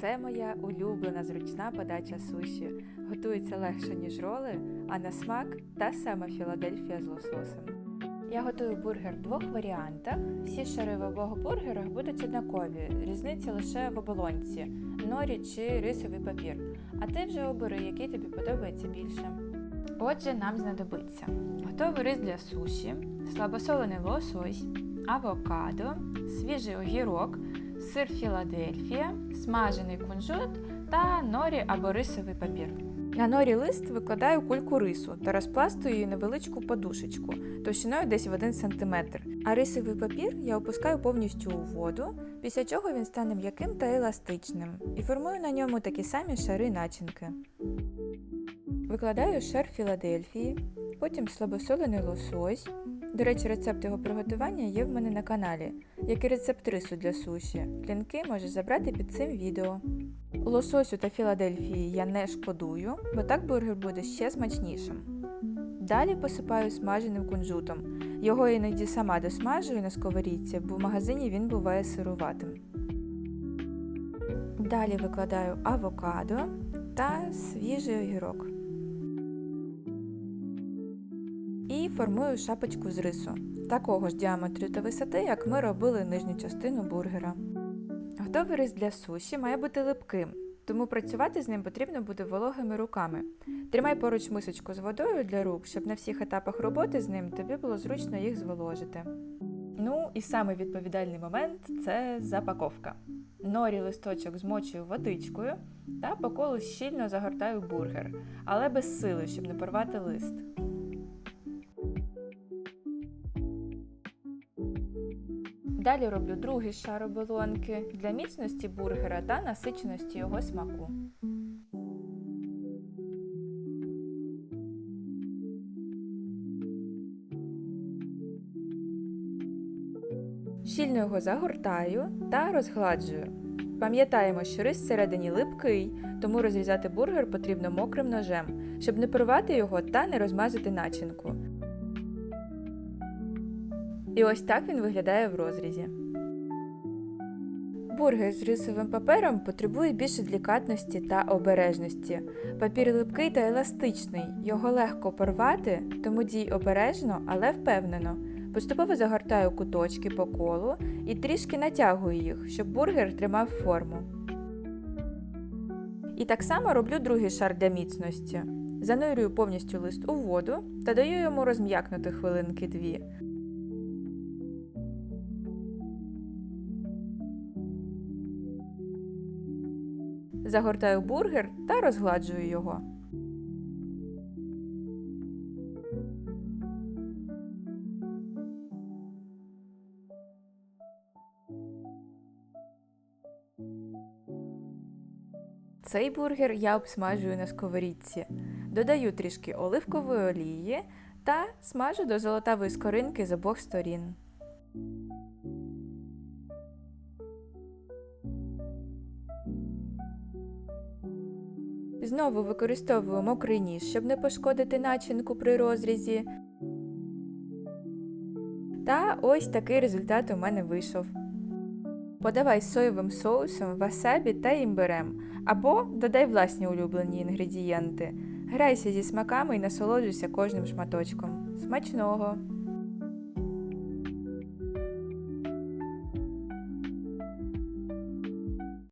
Це моя улюблена зручна подача суші. Готується легше, ніж роли, а на смак та сама Філадельфія з лососем. Я готую бургер в двох варіантах. Всі шари в обох бургерах будуть однакові, різниця лише в оболонці, норі чи рисовий папір. А ти вже обери, який тобі подобається більше. Отже, нам знадобиться готовий рис для суші, слабосолений лосось, авокадо, свіжий огірок, сир Філадельфія, смажений кунжут та норі або рисовий папір. На норі лист викладаю кульку рису та розпластую її невеличку подушечку товщиною десь в 1 см. А рисовий папір я опускаю повністю у воду, після чого він стане м'яким та еластичним і формую на ньому такі самі шари начинки. Викладаю шар Філадельфії, потім слабосолений лосось. До речі, рецепт його приготування є в мене на каналі, як і рецепт рису для суші. Лінки можеш забрати під цим відео. Лососю та Філадельфії я не шкодую, бо так бургер буде ще смачнішим. Далі посипаю смаженим кунжутом. Його іноді сама досмажую на сковорідці, бо в магазині він буває сируватим. Далі викладаю авокадо та свіжий огірок. І формую шапочку з рису, такого ж діаметру та висоти, як ми робили нижню частину бургера. Готовий рис для суші має бути липким, тому працювати з ним потрібно буде вологими руками. Тримай поруч мисочку з водою для рук, щоб на всіх етапах роботи з ним тобі було зручно їх зволожити. Ну і самий відповідальний момент це запаковка. Норі листочок змочую водичкою та по колу щільно загортаю бургер, але без сили, щоб не порвати лист. Далі роблю другий шар оболонки для міцності бургера та насиченості його смаку. Щільно його загортаю та розгладжую. Пам'ятаємо, що рис всередині липкий, тому розрізати бургер потрібно мокрим ножем, щоб не порвати його та не розмазати начинку. І ось так він виглядає в розрізі. Бургер з рисовим папером потребує більше делікатності та обережності. Папір липкий та еластичний, його легко порвати, тому дій обережно, але впевнено. Поступово загортаю куточки по колу і трішки натягую їх, щоб бургер тримав форму. І так само роблю другий шар для міцності. Занурюю повністю лист у воду та даю йому розм'якнути хвилинки дві. Загортаю бургер та розгладжую його. Цей бургер я обсмажую на сковорідці. Додаю трішки оливкової олії та смажу до золотавої скоринки з обох сторін. Знову використовую мокрий ніж, щоб не пошкодити начинку при розрізі. Та ось такий результат у мене вийшов. Подавай соєвим соусом, васабі та імбирем, або додай власні улюблені інгредієнти. Грайся зі смаками і насолоджуйся кожним шматочком. Смачного!